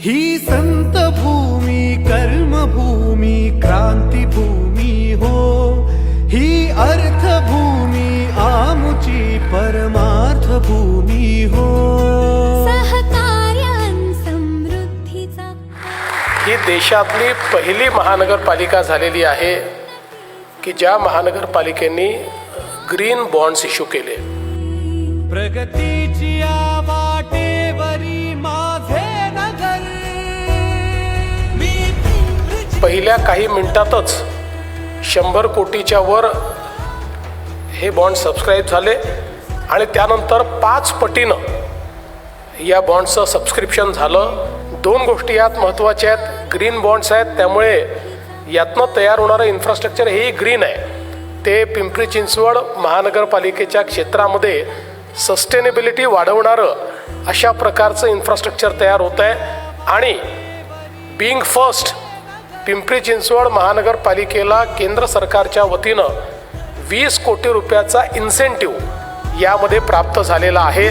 ही संत भूमी कर्मभूमी क्रांतीभूमी हो. ही अर्थभूमी आमुची परमार्थ भूमी हो समृद्धीचा ही देशातली पहिली महानगरपालिका झालेली आहे की ज्या महानगरपालिकेने ग्रीन बॉन्ड्स इश्यू केले. प्रगतीची या पहिल्या काही मिनिटातच शंभर कोटीच्या वर हे बॉन्ड सबस्क्राईब झाले आणि त्यानंतर पाच पटीनं या बॉन्डचं सबस्क्रिप्शन झालं. दोन गोष्टी यात महत्त्वाच्या आहेत. ग्रीन बॉन्ड्स आहेत त्यामुळे यातनं तयार होणारं इन्फ्रास्ट्रक्चर हेही ग्रीन आहे. ते पिंपरी चिंचवड महानगरपालिकेच्या क्षेत्रामध्ये सस्टेनेबिलिटी वाढवणारं अशा प्रकारचं इन्फ्रास्ट्रक्चर तयार होत आहे आणि बिंग फर्स्ट पिंपरी चिंचवड महानगरपालिकेला केंद्र सरकारच्या वतीनं वीस कोटी रुपयाचा इन्सेंटिव्ह यामध्ये प्राप्त झालेला आहे.